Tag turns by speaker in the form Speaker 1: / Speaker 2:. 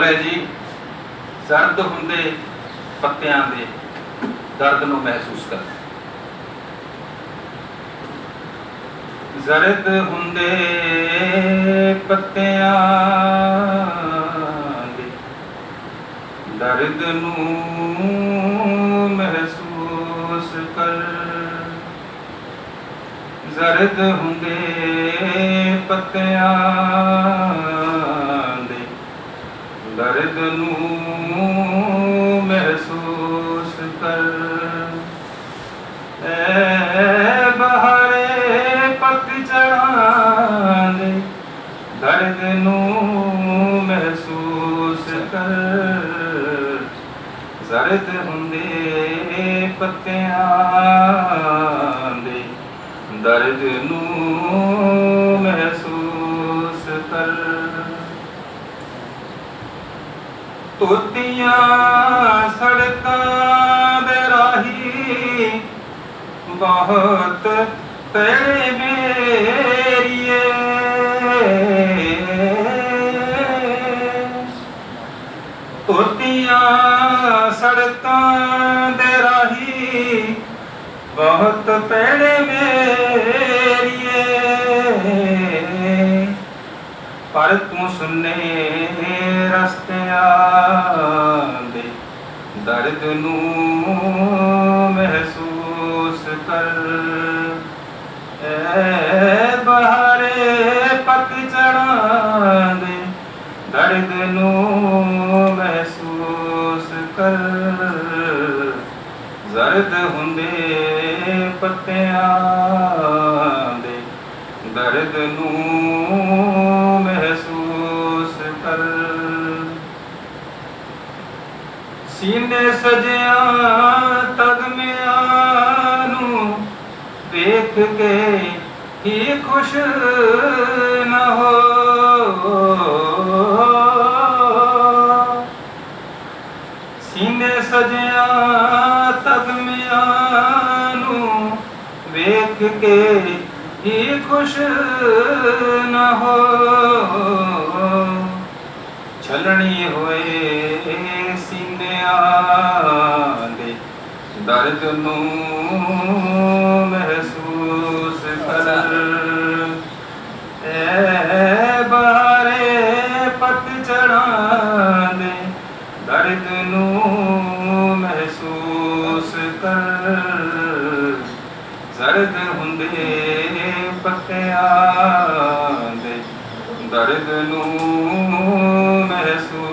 Speaker 1: ਬੋਲੇ ਜੀ ਜ਼ਰਦ ਹੁੰਦੇ ਪੱਤਿਆਂ ਦੇ ਦਰਦ ਨੂੰ ਮਹਿਸੂਸ ਕਰ ਜ਼ਰਦ ਹੁੰਦੇ ਪੱਤਿਆਂ ਦੇ ਦਰਦ ਨੂੰ ਮਹਿਸੂਸ ਕਰ। ਜ਼ਰਦ ਹੁੰਦੇ ਪੱਤਿਆਂ ਦੇ ਦਰਦ ਨੂੰ ਮਹਿਸੂਸ ਕਰ। ਐ ਬਹਾਰੇ ਪਤਝੜਾਂ ਦੇ ਦਰਦ ਨੂੰ ਮਹਿਸੂਸ ਕਰ। ਜ਼ਰਦ ਹੁੰਦੇ ਪੱਤਿਆਂ ਦੇ ਦਰਦ ਨੂੰ ਤੋਤੀਆਂ ਸੜਕਾਂ ਦੇ ਰਾਹੀ ਬਹੁਤ ਤੇਰੇ ਮੇਰੀਏ ਤੋਤੀਆਂ ਸੜਕਾਂ ਦੇ ਰਾਹੀ ਬਹੁਤ ਪੇੜੇ ਮੇ ਪਰ ਤੂੰ ਸੁਨੇ ਰਸਤਿਆਂ ਦੇ ਦਰਦ ਨੂੰ ਮਹਿਸੂਸ ਕਰ। ਐ ਬਹਾਰੇ ਪਤਝੜਾਂ ਦੇ ਦਰਦ ਨੂੰ ਮਹਿਸੂਸ ਕਰ। ਜ਼ਰਦ ਹੁੰਦੇ ਪੱਤਿਆਂ ਦੇ ਦਰਦ ਨੂੰ ਸੀਨੇ ਸਜਿਆ ਤਗਮਿਆਂ ਨੂੰ ਵੇਖ ਕੇ ਹੀ ਖੁਸ਼ ਨਾ ਹੋ। ਸੀਨੇ ਸਜਿਆ ਤਗਮਿਆਂ ਨੂੰ ਵੇਖ ਕੇ ਹੀ ਖੁਸ਼ ਨਾ ਹੋ। ਛਲਣੀ ਹੋਏ ਸੀਨਿਆਂ ਦੇ ਦਰਦ ਨੂੰ ਮਹਿਸੂਸ ਕਰ ਐ ਬਾਰੇ ਪਤਝੜਾਂ ਦੇ ਦਰਦ ਨੂੰ ਮਹਿਸੂਸ ਕਰ ਜ਼ਰਦ ਹੁੰਦੇ ਪੱਤਿਆਂ ਦੇ ਦਰਦ ਨੂੰ ਮਹਿਸੂਸ